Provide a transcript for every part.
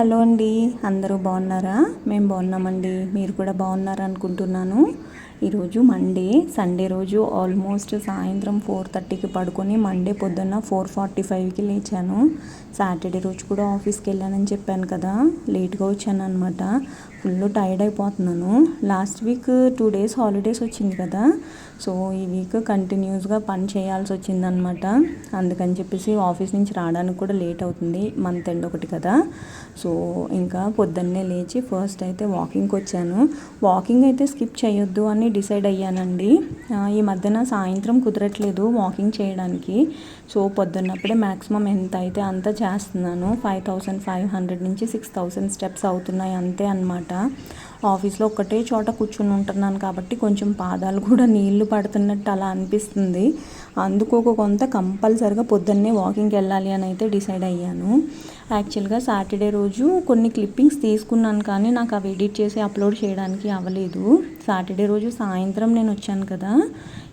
Hello అండి అందరూ బాగున్నారా? మేము బాగున్నామండి మీరు కూడా బాగున్నారా అనుకుంటున్నాను. ఈరోజు మండే సండే రోజు ఆల్మోస్ట్ సాయంత్రం ఫోర్ థర్టీకి పడుకొని మండే పొద్దున్న ఫోర్ ఫార్టీ ఫైవ్కి లేచాను. సాటర్డే రోజు కూడా ఆఫీస్కి వెళ్ళానని చెప్పాను కదా లేట్గా వచ్చాను అనమాట ఫుల్ టైర్డ్ అయిపోతున్నాను. Last week two days holidays వచ్చింది కదా. సో ఈ వీక్ కంటిన్యూస్గా పని చేయాల్సి వచ్చిందనమాట అందుకని చెప్పేసి ఆఫీస్ నుంచి రావడానికి కూడా లేట్ అవుతుంది మంత్ ఎండ్ ఒకటి కదా. సో ఇంకా పొద్దున్నే లేచి ఫస్ట్ అయితే వాకింగ్కి వచ్చాను. వాకింగ్ అయితే స్కిప్ చేయొద్దు అని డిసైడ్ అయ్యానండి. ఈ మధ్యన సాయంత్రం కుదరట్లేదు వాకింగ్ చేయడానికి. సో పొద్దున్నప్పుడే మ్యాక్సిమం ఎంత అయితే అంత చేస్తున్నాను. ఫైవ్ థౌసండ్ ఫైవ్ హండ్రెడ్ నుంచి సిక్స్ థౌసండ్ స్టెప్స్ అవుతున్నాయి అంతే అనమాట ఆఫీస్లో ఒకటే చోట కూర్చుని ఉంటున్నాను కాబట్టి కొంచెం పాదాలు కూడా నీళ్ళు పడుతున్నట్టు అలా అనిపిస్తుంది. అందుకు ఒక కొంత కంపల్సరిగా పొద్దున్నే వాకింగ్కి వెళ్ళాలి అని అయితే డిసైడ్ అయ్యాను. యాక్చువల్గా సాటర్డే రోజు కొన్ని క్లిప్పింగ్స్ తీసుకున్నాను కానీ నాకు అవి ఎడిట్ చేసి అప్లోడ్ చేయడానికి అవ్వలేదు. సాటర్డే రోజు సాయంత్రం నేను వచ్చాను కదా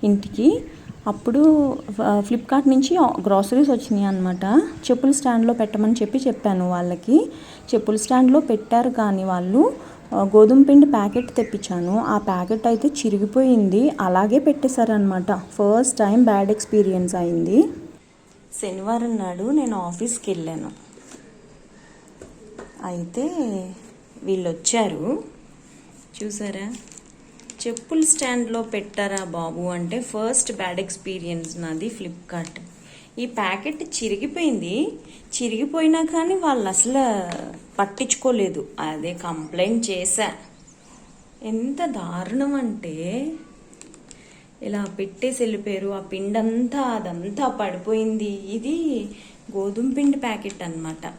ఇంటికి. అప్పుడు ఫ్లిప్కార్ట్ నుంచి గ్రాసరీస్ వచ్చినాయి అనమాట చెప్పుల స్టాండ్లో పెట్టమని చెప్పి చెప్పాను వాళ్ళకి. చెప్పుల స్టాండ్లో పెట్టారు కానీ వాళ్ళు గోధుమ పిండి ప్యాకెట్ తెప్పించాను. ఆ ప్యాకెట్ అయితే చిరిగిపోయింది. అలాగే పెట్టేశారనమాట ఫస్ట్ టైం బ్యాడ్ ఎక్స్పీరియన్స్ అయింది. శనివారం నాడు నేను ఆఫీస్కి వెళ్ళాను. అయితే వీళ్ళు వచ్చారు చూసారా? చెప్పుల స్టాండ్లో పెట్టారా బాబు అంటే ఫస్ట్ బ్యాడ్ ఎక్స్పీరియన్స్ నాది ఫ్లిప్కార్ట్. ఈ ప్యాకెట్ చిరిగిపోయింది. చిరిగిపోయినా కానీ వాళ్ళు అసలు పట్టించుకోలేదు. అదే కంప్లైంట్ చేశా. ఎంత దారుణం అంటే ఇలా పెట్టేసి వెళ్ళిపోయారు. ఆ పిండి అంతా అదంతా పడిపోయింది. ఇది గోధుమ పిండి ప్యాకెట్ అనమాట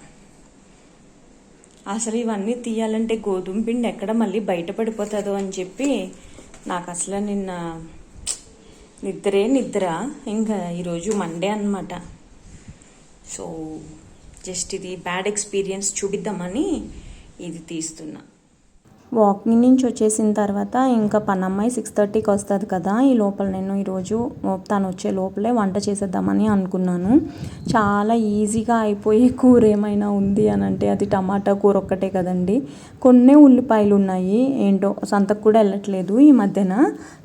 అసలు ఇవన్నీ తీయాలంటే గోధుమ పిండి ఎక్కడ మళ్ళీ బయటపడిపోతుందో అని చెప్పి నాకు అసలు నిన్న నిద్రే నిద్ర. ఇంకా ఈరోజు మండే అనమాట సో జస్ట్ ఇది బ్యాడ్ ఎక్స్పీరియన్స్ చూపిద్దామని ఇది తీస్తున్నా. వాకింగ్ నుంచి వచ్చేసిన తర్వాత ఇంకా పనమ్మాయి సిక్స్ థర్టీకి వస్తుంది కదా ఈ లోపల నేను ఈరోజు తను వచ్చే లోపలే వంట చేసేద్దామని అనుకున్నాను. చాలా ఈజీగా అయిపోయే కూర ఏమైనా ఉంది అని అంటే అది టమాటా కూర ఒక్కటే కదండి. కొన్ని ఉల్లిపాయలు ఉన్నాయి ఏంటో సంతకు కూడా వెళ్ళట్లేదు ఈ మధ్యన.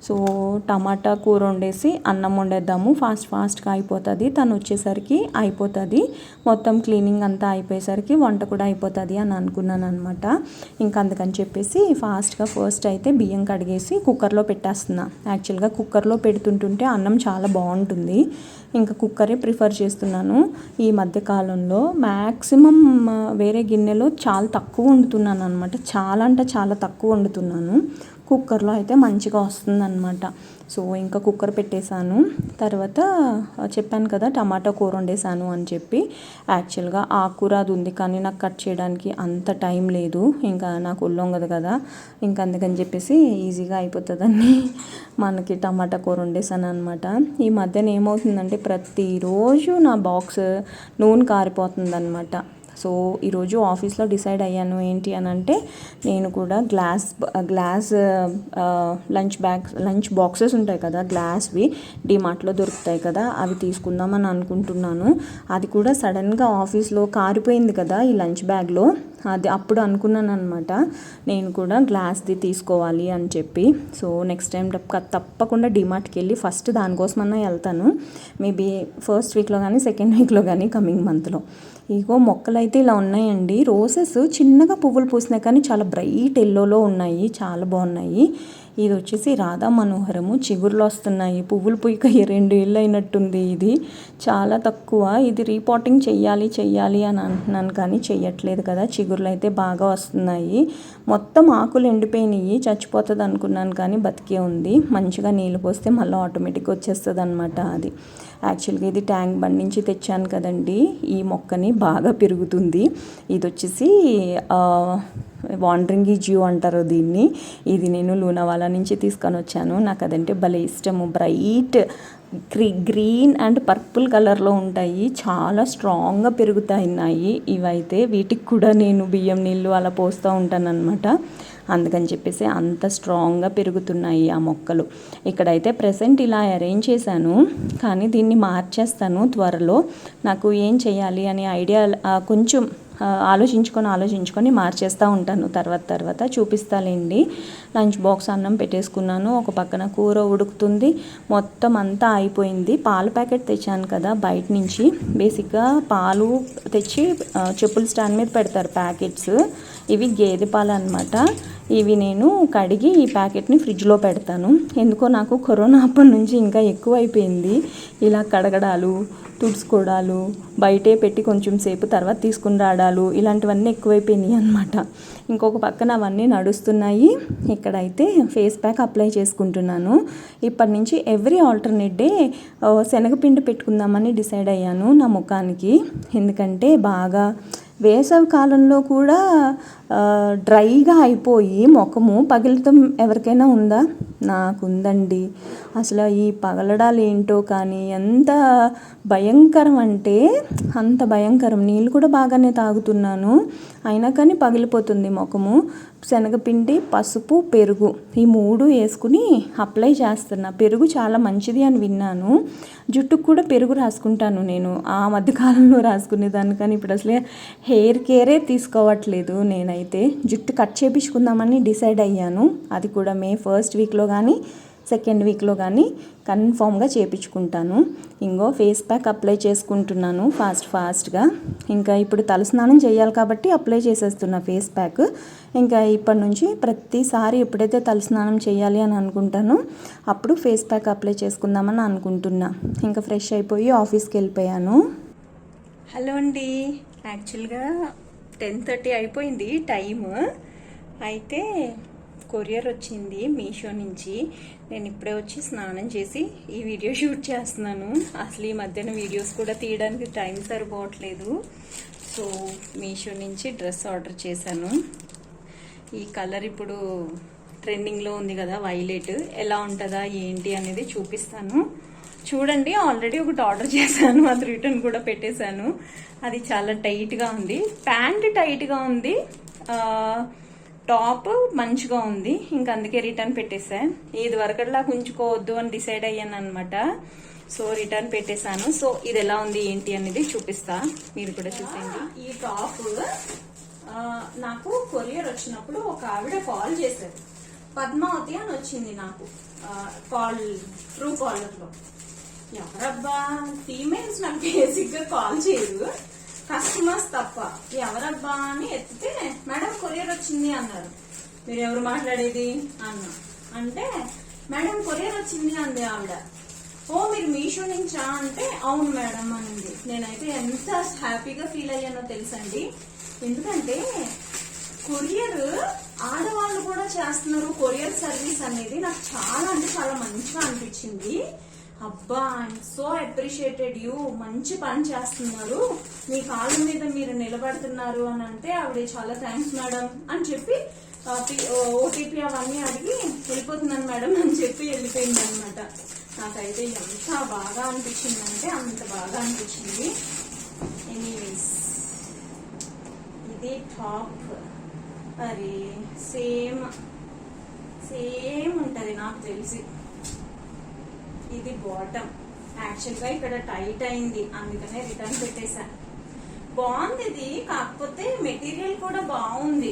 సో టమాటా కూర వండేసి అన్నం వండేద్దాము ఫాస్ట్ ఫాస్ట్గా అయిపోతుంది. తను వచ్చేసరికి అయిపోతుంది. మొత్తం క్లీనింగ్ అంతా అయిపోయేసరికి వంట కూడా అయిపోతుంది అని అనుకున్నాను అనమాట ఇంకా అందుకని చెప్పేసి పెట్టేసి ఫాస్ట్గా ఫస్ట్ అయితే బియ్యం కడిగేసి కుక్కర్లో పెట్టేస్తున్నా. యాక్చువల్గా కుక్కర్లో పెడుతుంటుంటే అన్నం చాలా బాగుంటుంది. ఇంకా కుక్కరే ప్రిఫర్ చేస్తున్నాను. ఈ మధ్య కాలంలో మ్యాక్సిమం వేరే గిన్నెలో చాలా తక్కువ వండుతున్నాను అనమాట చాలా అంటే చాలా తక్కువ వండుతున్నాను. కుక్కర్లో అయితే మంచిగా వస్తుందన్నమాట. సో ఇంకా కుక్కర్ పెట్టేశాను. తర్వాత చెప్పాను కదా టమాటా కూర వండేసాను అని చెప్పి. యాక్చువల్గా ఆకుకూర అది ఉంది కానీ నాకు కట్ చేయడానికి అంత టైం లేదు. ఇంకా నాకు ఉల్లొంగదు కదా. ఇంకా అందుకని చెప్పేసి ఈజీగా అయిపోతుందని మనకి టమాటా కూర వండేసాను అనమాట ఈ మధ్యన ఏమవుతుందంటే ప్రతిరోజు నా బాక్స్ నూనె కారిపోతుంది అనమాట సో ఈరోజు ఆఫీస్లో డిసైడ్ అయ్యాను ఏంటి అని అంటే నేను కూడా glass glass lunch bag lunch boxes ఉంటాయి కదా గ్లాస్వి డిమార్ట్లో దొరుకుతాయి కదా అవి తీసుకుందామని అనుకుంటున్నాను. అది కూడా సడన్గా ఆఫీస్లో కారిపోయింది కదా ఈ లంచ్ బ్యాగ్లో. అది అప్పుడు అనుకున్నాను అనమాట నేను కూడా గ్లాస్ది తీసుకోవాలి అని చెప్పి. సో నెక్స్ట్ టైం తప్పకుండా డిమార్ట్కి వెళ్ళి ఫస్ట్ దానికోసమన్నా వెళ్తాను. మేబీ ఫస్ట్ వీక్లో కానీ సెకండ్ వీక్లో కానీ కమింగ్ మంత్లో ఇగో మొక్కలు అయితే ఇలా ఉన్నాయండి. రోసెస్ చిన్నగా పువ్వులు పూసినాయి కానీ చాలా బ్రైట్ ఎల్లోలో ఉన్నాయి. చాలా బాగున్నాయి. ఇది వచ్చేసి రాధా మనోహరము. చిగురులు వస్తున్నాయి. పువ్వులు పూయక రెండు ఏళ్ళు అయినట్టుంది ఇది. చాలా తక్కువ. ఇది రీపోటింగ్ చెయ్యాలి చెయ్యాలి అని అంటున్నాను కానీ చెయ్యట్లేదు కదా. చిగురులు అయితే బాగా వస్తున్నాయి. మొత్తం ఆకులు ఎండిపోయినాయి. చచ్చిపోతుంది అనుకున్నాను కానీ బతికే ఉంది. మంచిగా నీళ్ళు పోస్తే మళ్ళీ ఆటోమేటిక్గా వచ్చేస్తుంది అనమాట అది. యాక్చువల్గా ఇది ట్యాంక్ బండ్ నుంచి తెచ్చాను కదండి. ఈ మొక్కని బాగా పెరుగుతుంది. ఇది వచ్చేసి వాండరింగ్ జియో అంటారు దీన్ని. ఇది నేను లూనావాలా నుంచి తీసుకొని వచ్చాను. నాకు అదంటే భలే ఇష్టము. బ్రైట్ గ్రీ గ్రీన్ అండ్ పర్పుల్ కలర్లో ఉంటాయి. చాలా స్ట్రాంగ్గా పెరుగుతాయి. ఇవైతే వీటికి కూడా నేను బియ్యం నీళ్ళు అలా పోస్తూ ఉంటాను అనమాట అందుకని చెప్పేసి అంత స్ట్రాంగ్గా పెరుగుతున్నాయి ఆ మొక్కలు. ఇక్కడైతే ప్రజెంట్ ఇలా అరేంజ్ చేశాను కానీ దీన్ని మార్చేస్తాను త్వరలో. నాకు ఏం చేయాలి అనే ఐడియా కొంచెం ఆలోచించుకొని ఆలోచించుకొని మార్చేస్తూ ఉంటాను. తర్వాత తర్వాత చూపిస్తాలేండి. లంచ్ బాక్స్ అన్నం పెట్టేసుకున్నాను. ఒక పక్కన కూర ఉడుకుతుంది. మొత్తం అంతా అయిపోయింది. పాల ప్యాకెట్ తెచ్చాను కదా బయట నుంచి. బేసిక్గా పాలు తెచ్చి చెప్పుల స్టాండ్ మీద పెడతారు ప్యాకెట్స్. ఇవి గేదె పాలు అనమాట ఇవి నేను కడిగి ఈ ప్యాకెట్ని ఫ్రిడ్జ్లో పెడతాను. ఎందుకో నాకు కరోనా అప్పటి నుంచి ఇంకా ఎక్కువ అయిపోయింది ఇలా కడగడాలు తుడుచుకోవడాలు బయటే పెట్టి కొంచెం సేపు తర్వాత తీసుకుని రావడాలు ఇలాంటివన్నీ ఎక్కువైపోయినాయి అనమాట ఇంకొక పక్కన అవన్నీ నడుస్తున్నాయి. ఇక్కడైతే ఫేస్ ప్యాక్ అప్లై చేసుకుంటున్నాను. ఇప్పటి నుంచి ఎవ్రీ ఆల్టర్నేట్ డే శనగపిండి పెట్టుకుందామని డిసైడ్ అయ్యాను నా ముఖానికి. ఎందుకంటే బాగా వేసవి కాలంలో కూడా డ్రైగా అయిపోయి ముఖము పగిలితం ఎవరికైనా ఉందా? నాకుందండి. అసలు ఈ పగలడాలు ఏంటో కానీ ఎంత భయంకరం అంటే అంత భయంకరం. నీళ్ళు కూడా బాగానే తాగుతున్నాను. అయినా కానీ పగిలిపోతుంది ముఖము. శనగపిండి పసుపు పెరుగు ఈ మూడు వేసుకుని అప్లై చేస్తున్నా. పెరుగు చాలా మంచిది అని విన్నాను. జుట్టుకు కూడా పెరుగు రాసుకుంటాను నేను. ఆ మధ్యకాలంలో రాసుకునే కానీ ఇప్పుడు అసలే హెయిర్ కేరే తీసుకోవట్లేదు నేనైతే. జుట్టు కట్ చేపించుకుందామని డిసైడ్ అయ్యాను. అది కూడా మే ఫస్ట్ వీక్లో కానీ సెకండ్ వీక్లో కానీ కన్ఫామ్గా చేపించుకుంటాను. ఇంకో ఫేస్ ప్యాక్ అప్లై చేసుకుంటున్నాను ఫాస్ట్ ఫాస్ట్గా ఇంకా ఇప్పుడు తలస్నానం చేయాలి కాబట్టి అప్లై చేసేస్తున్నా ఫేస్ ప్యాక్ ఇంకా ఇప్పటి నుంచి ప్రతిసారి ఎప్పుడైతే తలస్నానం చేయాలి అని అనుకుంటానో అప్పుడు ఫేస్ ప్యాక్ అప్లై చేసుకుందామని అనుకుంటున్నా. ఇంకా ఫ్రెష్ అయిపోయి ఆఫీస్కి వెళ్ళిపోయాను. హలో అండి. యాక్చువల్గా టెన్ థర్టీ అయిపోయింది టైమ్. అయితే కొరియర్ వచ్చింది మీషో నుంచి. నేను ఇప్పుడే వచ్చి స్నానం చేసి ఈ వీడియో షూట్ చేస్తున్నాను. అసలు ఈ మధ్యన వీడియోస్ కూడా తీయడానికి టైం సరిపోవట్లేదు. సో మీషో నుంచి డ్రెస్ ఆర్డర్ చేశాను. ఈ కలర్ ఇప్పుడు ట్రెండింగ్లో ఉంది కదా వైలెట్. ఎలా ఉంటుందా ఏంటి అనేది చూపిస్తాను. చూడండి ఆల్రెడీ ఒకటి ఆర్డర్ చేశాను. అది రిటర్న్ కూడా పెట్టేశాను. అది చాలా టైట్గా ఉంది. ప్యాంట్ టైట్గా ఉంది. టాప్ మంచిగా ఉంది. ఇంకా అందుకే రిటర్న్ పెట్టేసా. ఇది వరకట్లా ఉంచుకోవద్దు అని డిసైడ్ అయ్యాను అనమాట సో రిటర్న్ పెట్టేశాను. సో ఇది ఎలా ఉంది ఏంటి అనేది చూపిస్తా. మీరు కూడా చూసేయండి. ఈ టాప్ నాకు కొరియర్ వచ్చినప్పుడు ఒక ఆవిడ కాల్ చేశారు. పద్మావతి అని వచ్చింది నాకు. కాల్ ట్రూ కాలర్లో. ఎవరబ్బా ఫీమేల్స్ నాకు బేసిక్గా కాల్ చేయరు. కస్టమర్స్ తప్ప ఎవరబ్బా అని ఎత్తితే మేడం కొరియర్ వచ్చింది అన్నారు. మీరు ఎవరు మాట్లాడేది? అన్నా. అంటే మేడం కొరియర్ వచ్చింది అంది ఆవిడ. ఓ మీరు మీషో నుంచా? అంటే అవును మేడం అనింది. నేనైతే ఎంత హ్యాపీగా ఫీల్ అయ్యానో తెలుసండి. ఎందుకంటే కొరియర్ ఆడవాళ్ళు కూడా చేస్తున్నారు. కొరియర్ సర్వీస్ అనేది నాకు చాలా అంటే చాలా మంచిగా అనిపించింది. అబ్బా ఐఎమ్ సో అప్రిషియేటెడ్ యూ మంచి పని చేస్తున్నారు. మీ కాళ్ళ మీద మీరు నిలబడుతున్నారు అని అంటే ఆవిడ చాలా థ్యాంక్స్ మేడం అని చెప్పి ఓటీపీ అవన్నీ అడిగి వెళ్ళిపోతున్నాను మేడం అని చెప్పి వెళ్ళిపోయింది అనమాట నాకైతే ఎంత బాగా అనిపించిందంటే అంత బాగా అనిపించింది. ఎనీవేస్ ఇది టాప్. అరే సేమ్ సేమ్ ఉంటుంది నాకు తెలిసి. ఇది బాటమ్ యాక్చువల్గా ఇక్కడ టైట్ అయింది. అందుకనే రిటర్న్ పెట్టేశా బాగుంది ఇది కాకపోతే మెటీరియల్ కూడా బాగుంది.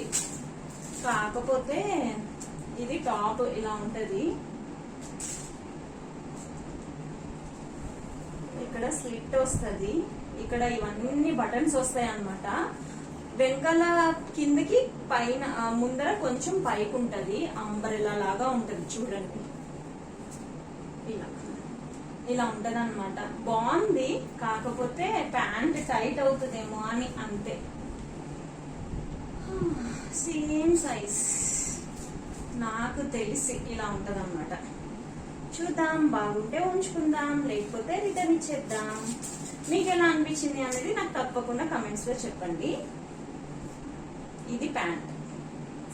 కాకపోతే ఇది టాప్ ఇలా ఉంటది. ఇక్కడ స్లిట్ వస్తుంది. ఇక్కడ ఇవన్నీ బటన్స్ వస్తాయి అన్నమాట. వెనకాల కిందకి పైన ముందర కొంచెం పైకి ఉంటది అంబరెలా లాగా ఉంటది చూడండి. ఇలా ఉంటది అనమాట బాగుంది కాకపోతే ప్యాంట్ టైట్ అవుతుందేమో అని అంతే. Same size. నాకు తెలిసి ఇలా ఉంటదన్నమాట. చూద్దాం బాగుంటే ఉంచుకుందాం లేకపోతే రిటర్న్ ఇచ్చేద్దాం. మీకు ఎలా అనిపించింది అనేది నాకు తప్పకుండా కమెంట్స్లో చెప్పండి. ఇది ప్యాంట్.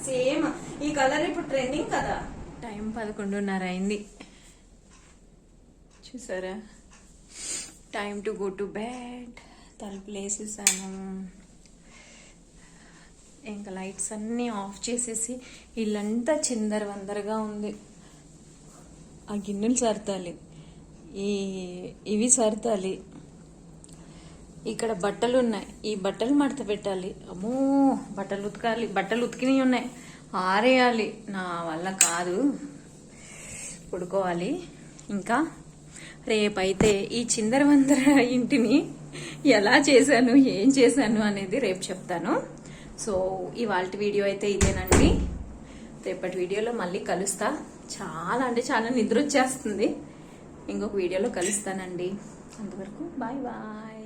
సేమ్. ఈ కలర్ ఇప్పుడు ట్రెండింగ్ కదా? టైం పదకొండున్నర అయింది. చూసారా time to go to bed తలుపులు వేసేసాను ఇంకా లైట్స్ అన్నీ ఆఫ్ చేసేసి ఇల్లంతా చిందర వందరగా ఉంది. ఆ గిన్నెలు సర్దాలి. ఈ ఇవి సర్దాలి. ఇక్కడ బట్టలు ఉన్నాయి. ఈ బట్టలు మడత పెట్టాలి. అమ్మో బట్టలు ఉతకాలి. బట్టలు ఉతికినవి ఉన్నాయి. ఆరేయాలి. నా వల్ల కాదు. పడుకోవాలి. ఇంకా రేపైతే ఈ చిందరవందర ఇంటిని ఎలా చేశాను ఏం చేశాను అనేది రేపు చెప్తాను. సో ఇవాళ వీడియో అయితే ఇదేనండి. రేపటి వీడియోలో మళ్ళీ కలుస్తా. చాలా అంటే చాలా నిద్ర వచ్చేస్తుంది ఇంకొక వీడియోలో కలుస్తానండి. అంతవరకు బాయ్ బాయ్.